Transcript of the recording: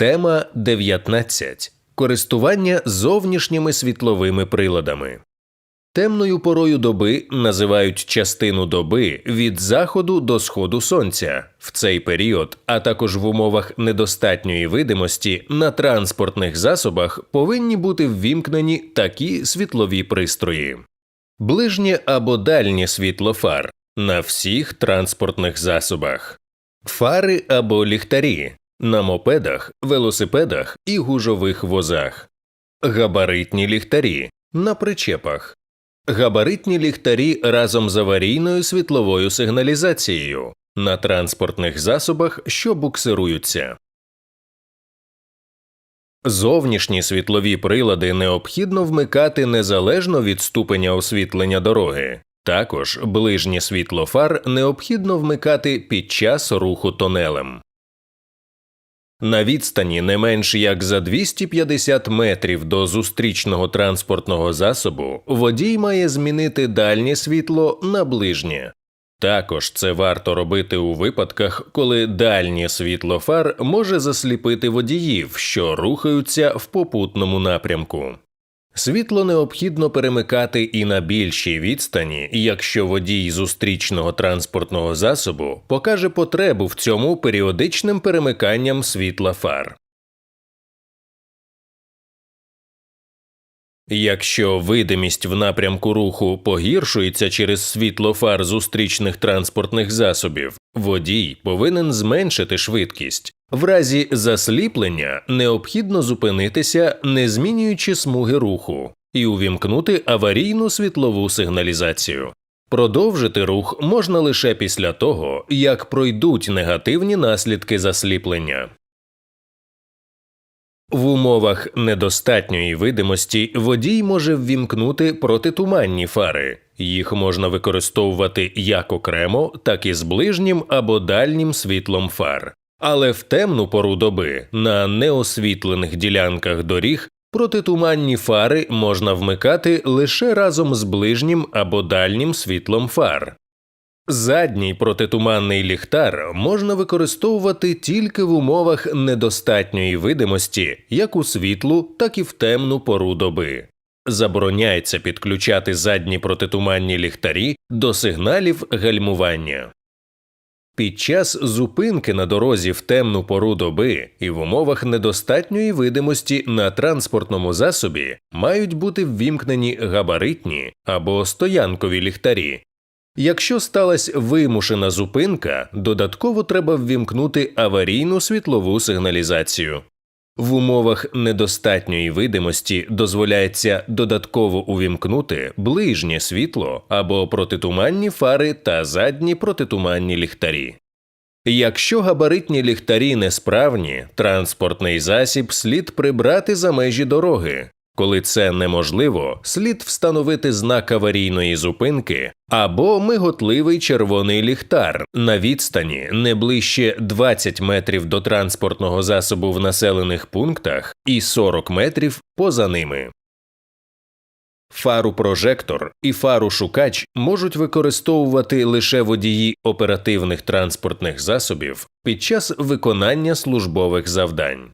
Тема 19. Користування зовнішніми світловими приладами. Темною порою доби називають частину доби від заходу до сходу сонця. В цей період, а також в умовах недостатньої видимості на транспортних засобах повинні бути ввімкнені такі світлові пристрої. Ближнє або дальнє світло фар на всіх транспортних засобах, фари або ліхтарі на мопедах, велосипедах і гужових возах, габаритні ліхтарі на причепах, габаритні ліхтарі разом з аварійною світловою сигналізацією на транспортних засобах, що буксируються. Зовнішні світлові прилади необхідно вмикати незалежно від ступеня освітлення дороги. Також ближнє світло фар необхідно вмикати під час руху тонелем. На відстані не менш як за 250 метрів до зустрічного транспортного засобу водій має змінити дальнє світло на ближнє. Також це варто робити у випадках, коли дальнє світло фар може засліпити водіїв, що рухаються в попутному напрямку. Світло необхідно перемикати і на більшій відстані, якщо водій зустрічного транспортного засобу покаже потребу в цьому періодичним перемиканням світла фар. Якщо видимість в напрямку руху погіршується через світло фар зустрічних транспортних засобів, водій повинен зменшити швидкість. В разі засліплення необхідно зупинитися, не змінюючи смуги руху, і увімкнути аварійну світлову сигналізацію. Продовжити рух можна лише після того, як пройдуть негативні наслідки засліплення. В умовах недостатньої видимості водій може ввімкнути протитуманні фари. Їх можна використовувати як окремо, так і з ближнім або дальнім світлом фар. Але в темну пору доби на неосвітлених ділянках доріг протитуманні фари можна вмикати лише разом з ближнім або дальнім світлом фар. Задній протитуманний ліхтар можна використовувати тільки в умовах недостатньої видимості як у світлу, так і в темну пору доби. Забороняється підключати задні протитуманні ліхтарі до сигналів гальмування. Під час зупинки на дорозі в темну пору доби і в умовах недостатньої видимості на транспортному засобі мають бути ввімкнені габаритні або стоянкові ліхтарі. Якщо сталася вимушена зупинка, додатково треба ввімкнути аварійну світлову сигналізацію. В умовах недостатньої видимості дозволяється додатково увімкнути ближнє світло або протитуманні фари та задні протитуманні ліхтарі. Якщо габаритні ліхтарі несправні, транспортний засіб слід прибрати за межі дороги. Коли це неможливо, слід встановити знак аварійної зупинки або миготливий червоний ліхтар на відстані не ближче 20 метрів до транспортного засобу в населених пунктах і 40 метрів поза ними. Фару прожектор і фару шукач можуть використовувати лише водії оперативних транспортних засобів під час виконання службових завдань.